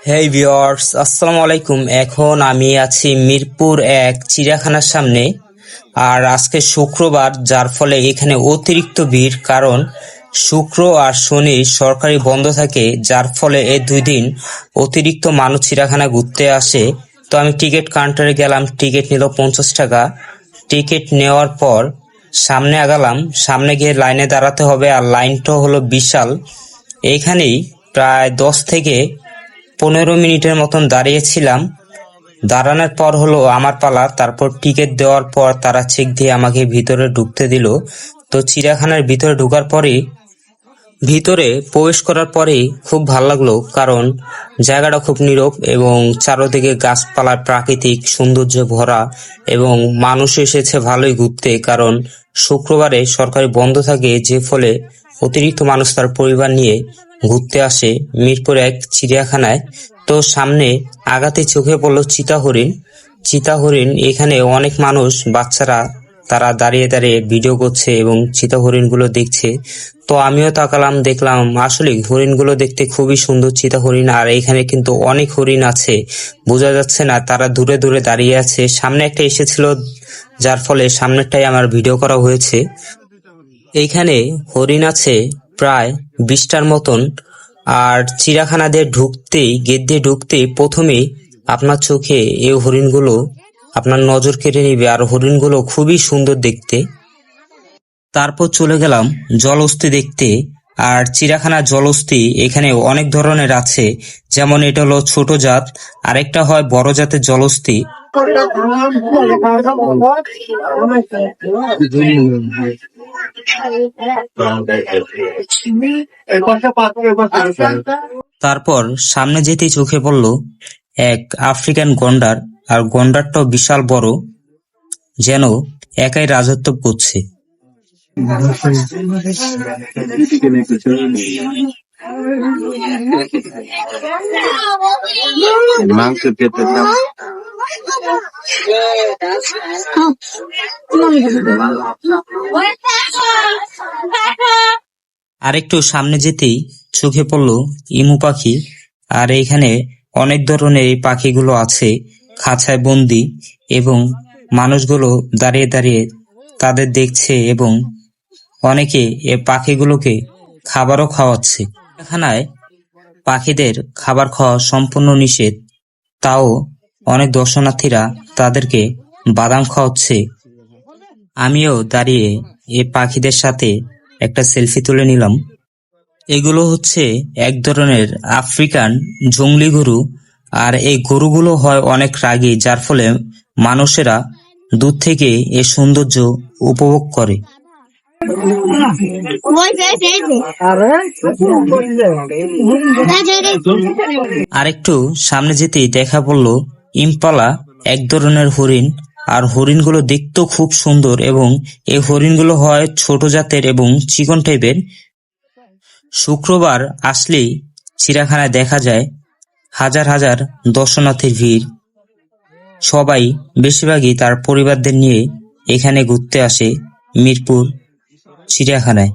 হেই viewers আসসালামু আলাইকুম। এখন আমি আছি মিরপুর এক চিড়িয়াখানার সামনে। আর আজকে শুক্রবার, যার ফলে এখানে অতিরিক্ত ভিড়, কারণ শুক্র আর শনি সরকারি বন্ধ থাকে, যার ফলে এই দুই দিন অতিরিক্ত মানুষ চিড়িয়াখানা ঘুরতে আসে। তো আমি টিকিট কাউন্টারে গেলাম, টিকিট নিল পঞ্চাশ টাকা। টিকিট নেওয়ার পর সামনে আগালাম, সামনে গিয়ে লাইনে দাঁড়াতে হবে, আর লাইনটা হলো বিশাল। এইখানেই প্রায় দশ থেকে পনেরো মিনিটের মতন দাঁড়িয়েছিলাম। দাঁড়ানোর পর হলো আমার পালা, তারপর টিকিট দেওয়ার পর তারা চেক দিয়ে আমাকে ভিতরে ঢুকতে দিল। তো চিড়িয়াখানার ভিতরে ঢোকার পরে ভিতরে প্রবেশ করার পরে খুব ভালো লাগল, কারণ জায়গাটা খুব নীরব এবং চারোদিকে গাছপালার প্রাকৃতিক সৌন্দর্য ভরা এবং মানুষ এসেছে ভালোই ঘুরতে, কারণ শুক্রবারে সরকারি বন্ধ থাকে, যে ফলে অতিরিক্ত মানুষ তার পরিবার নিয়ে ঘুরতে আসে মিরপুর এক চিড়িয়াখানায়। তো সামনে আগাতে চোখে পড়ল চিতা হরিণ চিতা হরিণ এখানে অনেক মানুষ, বাচ্চারা, তারা দাঁড়িয়ে দাঁড়িয়ে ভিডিও করছে এবং চিতা হরিণগুলো দেখছে। তো আমিও তাকালাম, দেখলাম আসলে হরিণগুলো দেখতে খুবই সুন্দর চিতা হরিণ আর এখানে কিন্তু অনেক হরিণ আছে। বোঝা যাচ্ছে না, তারা দূরে দূরে দাঁড়িয়ে আছে। সামনে একটা এসেছিল, যার ফলে সামনেরটাই আমার ভিডিও করা হয়েছে। এইখানে হরিণ আছে প্রায় বিশটার মতন। আর চিড়িয়াখানা দিয়ে ঢুকতেই, গেট দিয়ে ঢুকতেই প্রথমেই আপনার চোখে এই হরিণগুলো আপনার নজর কেড়ে নিবে। আর হরিণগুলো খুবই সুন্দর দেখতে। তারপর চলে গেলাম জলহস্তি দেখতে। আর চিড়িয়াখানা জলহস্তি এখানে অনেক ধরনের আছে। যেমন এটা হলো ছোট জাত, আরেকটা হয় বড় জাতের জলহস্তি। তারপর সামনে যেতেই চোখে পড়ল, এক আফ্রিকান গন্ডার, আর গন্ডারটাও বিশাল বড়, যেন একাই রাজত্ব করছে। মাংস? আর একটু সামনে যেতেই চোখে পড়ল ইমু পাখি আর এখানে অনেক ধরনের এই পাখিগুলো আছে, খাঁচায় বন্দি, এবং মানুষগুলো দাঁড়িয়ে দাঁড়িয়ে তাদের দেখছে এবং অনেকে এ পাখিগুলোকে খাবারও খাওয়াচ্ছে এখানায় পাখিদের খাবার খাওয়া সম্পূর্ণ নিষেধ। তাও অনেক দর্শনার্থীরা তাদেরকে বাদাম খাওয়াচ্ছে। আমিও দাঁড়িয়ে এ পাখিদের সাথে একটা সেলফি তুলে নিলাম। এগুলো হচ্ছে এক ধরনের আফ্রিকান জংলি গরু, আর এই গরুগুলো হয় অনেক রাগী, যার ফলে মানুষেরা দূর থেকে এ সৌন্দর্য উপভোগ করে। আরেকটু সামনে যেতেই দেখা পড়ল ইম্পালা এক ধরনের হরিণ, আর হরিণগুলো দেখতেও খুব সুন্দর এবং এই হরিণগুলো হয় ছোট জাতের এবং চিকন টাইপের। শুক্রবার আসলেই চিড়িয়াখানায় দেখা যায় হাজার হাজার দর্শনার্থীর ভিড়। সবাই বেশিরভাগই তার পরিবারদের নিয়ে এখানে ঘুরতে আসে মিরপুর। চিড়িয়াখানায়।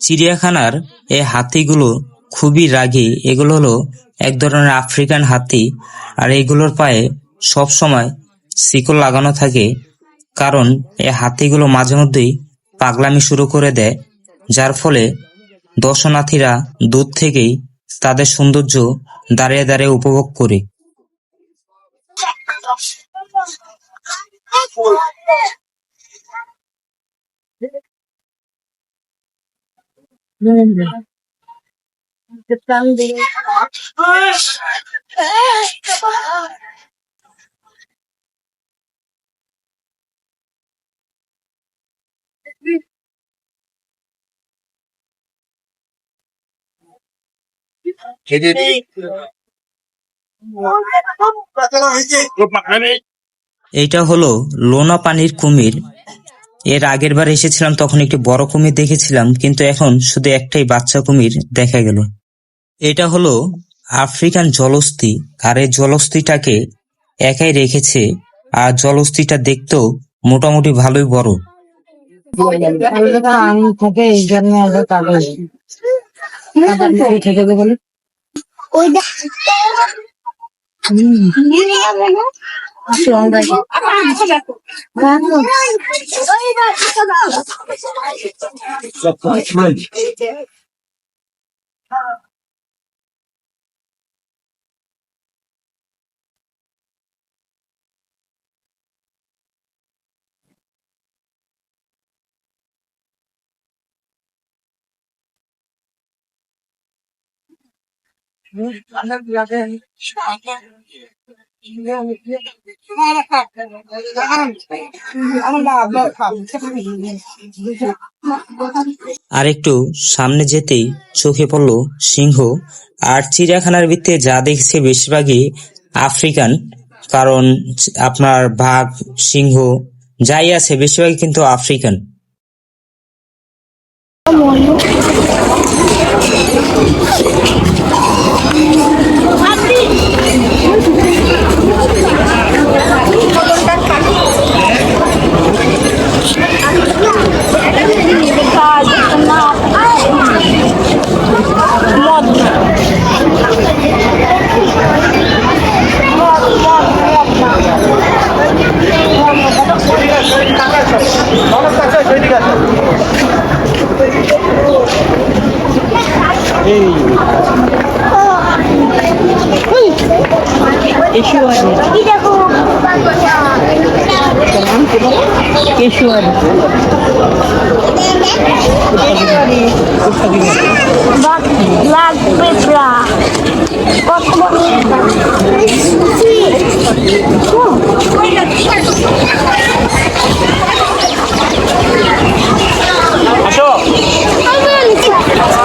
চিড়িয়াখানার এই হাতিগুলো খুবই রাগী। এগুলো হলো এক ধরনের আফ্রিকান হাতি আর এগুলোর পায়ে সব সময় শিকল লাগানো থাকে কারণ এই হাতিগুলো মাঝে মধ্যেই পাগলামি শুরু করে দেয়, যার ফলে দর্শনার্থীরা দূর থেকেই তাদের সৌন্দর্য দাঁড়িয়ে দাঁড়িয়ে উপভোগ করে। এইটা হলো লোনা পানির কুমির। এর আগের বার এসেছিলাম, তখন একটি বড় কুমির দেখেছিলাম, কিন্তু এখন শুধু একটাই বাচ্চা কুমির দেখা গেল। এটা হলো আফ্রিকান জলস্থি আর এই জলস্থিটাকে একাই রেখেছে, আর জলস্থিটা দেখতেও মোটামুটি ভালোই বড়। থেকে এই জন্য আমরা কাগজ থেকে বলি ওইটা আর একটু সামনে যেতেই চোখে পড়ল সিংহ আর চিড়িয়াখানার ভিতরে যা দেখছে বেশিরভাগই আফ্রিকান, কারণ আপনার বাঘ, সিংহ, যাই আছে, বেশিরভাগই কিন্তু আফ্রিকান। লাগবে প্রা কত বড় দূর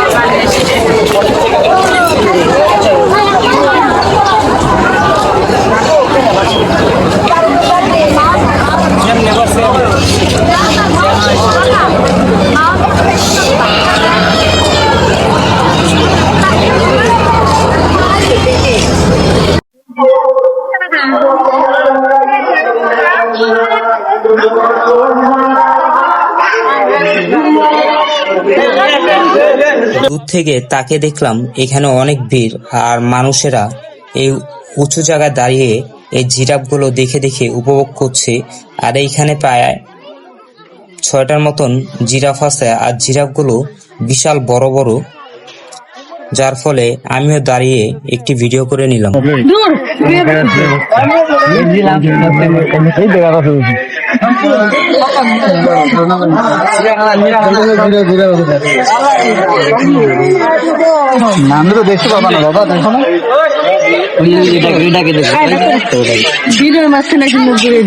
থেকে তাকে দেখলাম এখানে অনেক ভিড় আর মানুষেরা এই উঁচু জায়গায় দাঁড়িয়ে এই জিরাফগুলো দেখে দেখে উপভোগ করছে। আর এইখানে প্রায় ছয়টার মতন জিরাফ আছে আর জিরাফগুলো বিশাল বড় বড়। যার ফলে আমিও দাঁড়িয়ে একটি ভিডিও করে নিলাম। আমি তো দেখতে পাবো না বাবা দেখো না। মাঝখানে ঘুরে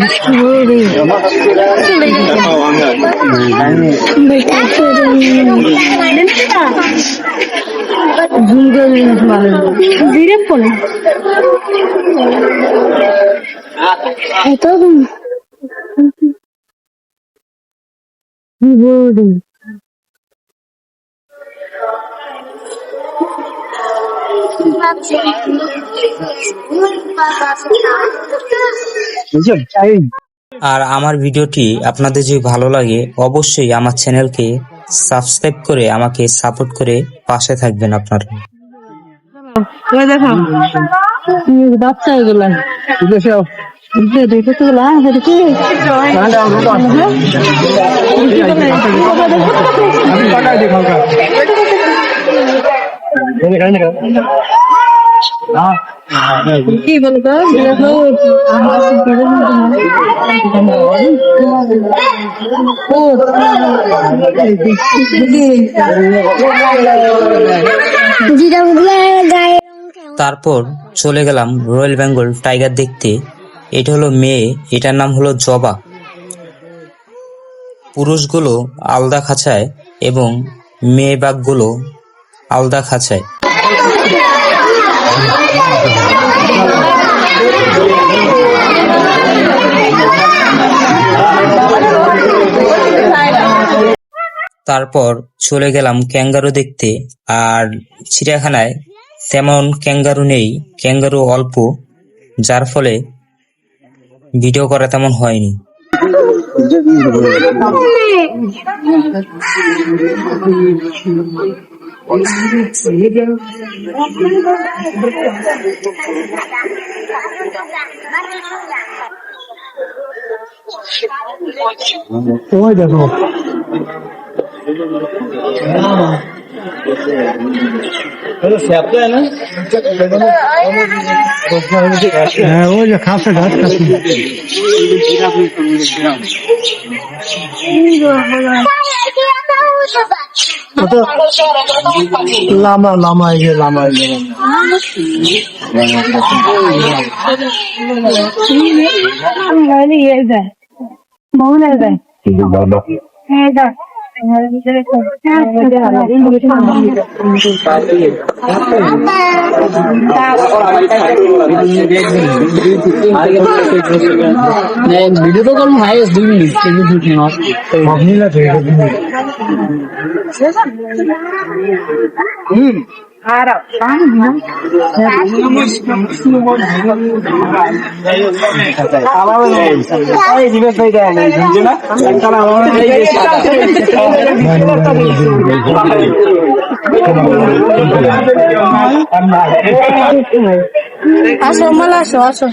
এত এই আর আমার ভিডিওটি আপনাদের যদি ভালো লাগে অবশ্যই আমার চ্যানেলকে সাবস্ক্রাইব করে আমাকে সাপোর্ট করে পাশে থাকবেন আপনারা। ওই দেখো। বাচ্চা এগুলা বুঝেছ কি বলতো? তারপর চলে গেলাম রয়্যাল বেঙ্গল টাইগার দেখতে এটা হলো মেয়ে, এটার নাম হলো জবা। পুরুষগুলো আলদা খাঁচায় এবং মেয়ে বাঘগুলো আলদা খাঁচায়। তারপর চলে গেলাম ক্যাঙ্গারু দেখতে, আর চিড়িয়াখানায় তেমন ক্যাঙ্গারু নেই, ক্যাঙ্গারু অল্প, যার ফলে ভিডিও করা তেমন হয়নি। ওই দেখো। হ্যাঁ ওই যে খাসে ঘাস লামা লামা এই যে লামা এই যে মনে যায় হ্যাঁ দা ভিডিও তো করুন হাইয়েস্ট দুই মিনিট কিন্তু সব তুমি। আসো মালা আসো আসো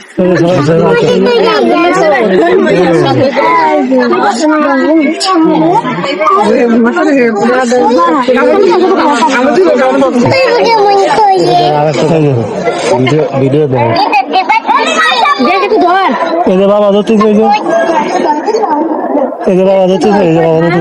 ভিডিও ধর এই যে বাবা ধরতে এই যে বাবা ধরতে এই যে। বাবা ধরতে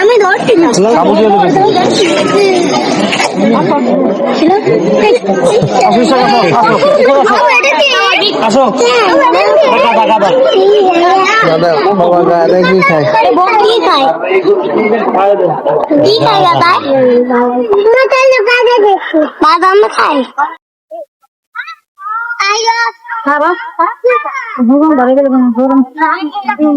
আমি ধরছি না। আসো দাদা বাবা গায়ে কি খায় কি খায় কি খায় দাদা বাদাম Sarap? Burung dari kalau burung burung. Burung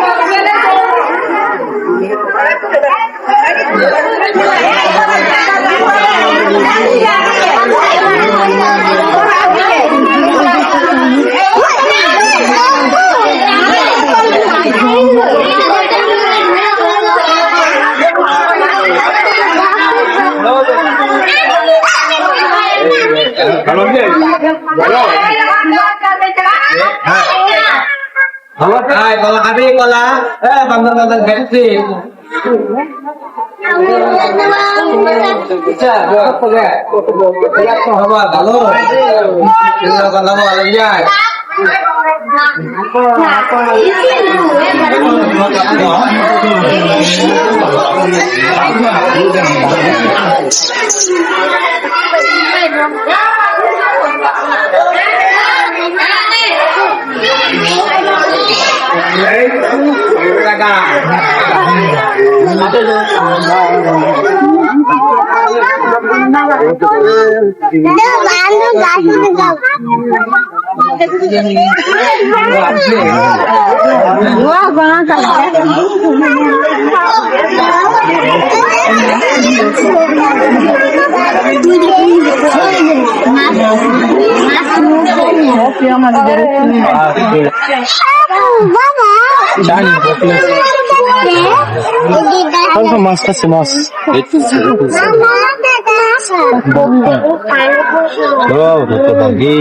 খাই আইয়ো ভগবান বাড়ি গেলে ভগবান হেনা পাবো Hai, kalau kami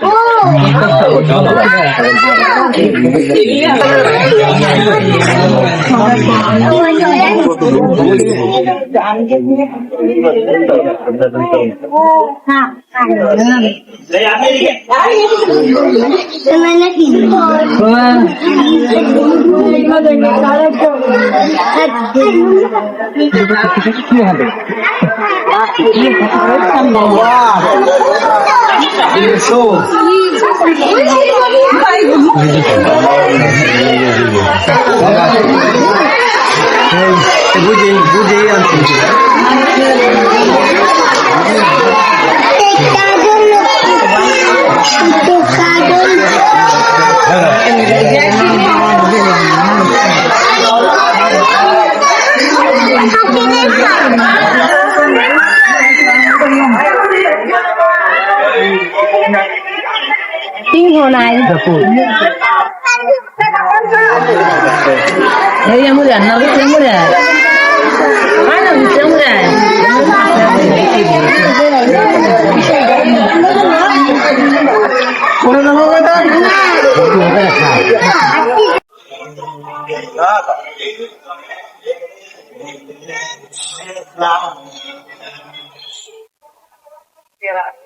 kola, eh bangga Isso! বুঝেই বুঝেই é, Happiness. Lihat kok apa kalau? Kalau kalau kalau ya. বাবা মাছ খাচ্ছে মাছ Niente, siri siri মানে কি বুঝে বুঝে আনছি সিংহ নাই এই আমুরে না বুঝতে আমুরে আয় না বুঝতে আমুরে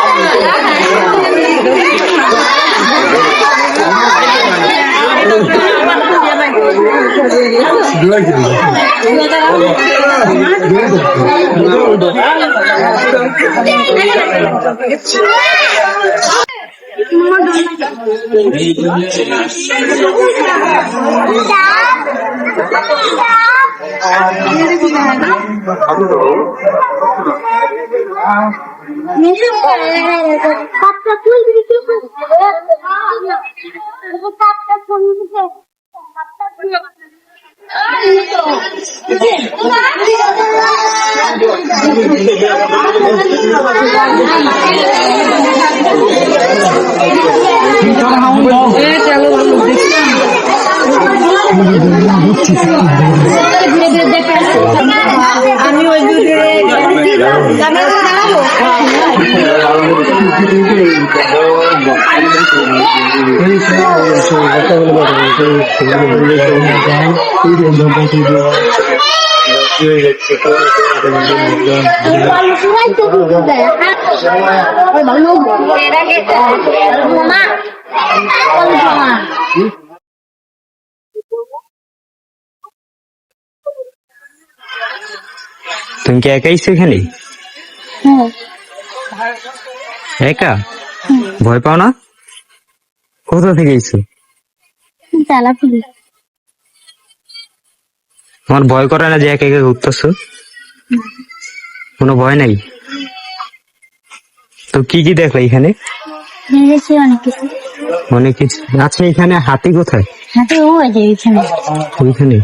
পাঁচটা ফুল দিতে পাঁচটা ফুল দিতে আমি ওই দুধে তুমি কি একাই এখানে একা ভয় পাও না? কোথা থেকে চালা তোমার ভয় করে না যে একা একা ঘুরতেছো? কোনো ভয় নাই? তো কি কি দেখলে এখানে? দেখেছি অনেক কিছু। অনেক কিছু। আচ্ছা এখানে হাতি কোথায়? হাতে ওই যে এখানে ওইখানে?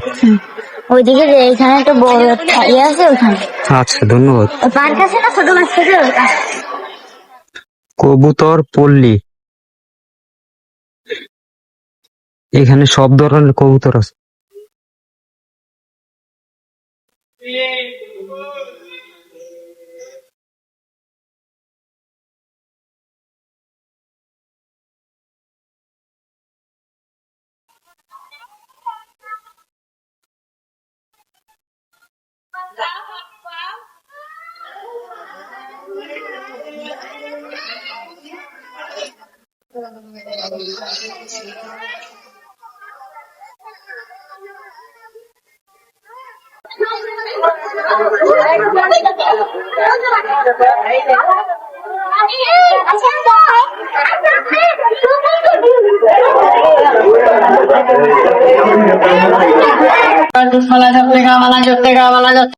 ওইদিকে যে এখানে একটা বড় ইয়ে আছে ওখানে। আচ্ছা ধন্যবাদ। পার্ক আছে না ছোট মাছ থেকে। কবুতর পল্লী। এখানে সব ধরনের কবুতর আছে। মালা জপতে গা মালা জপতে গা মালা জপতে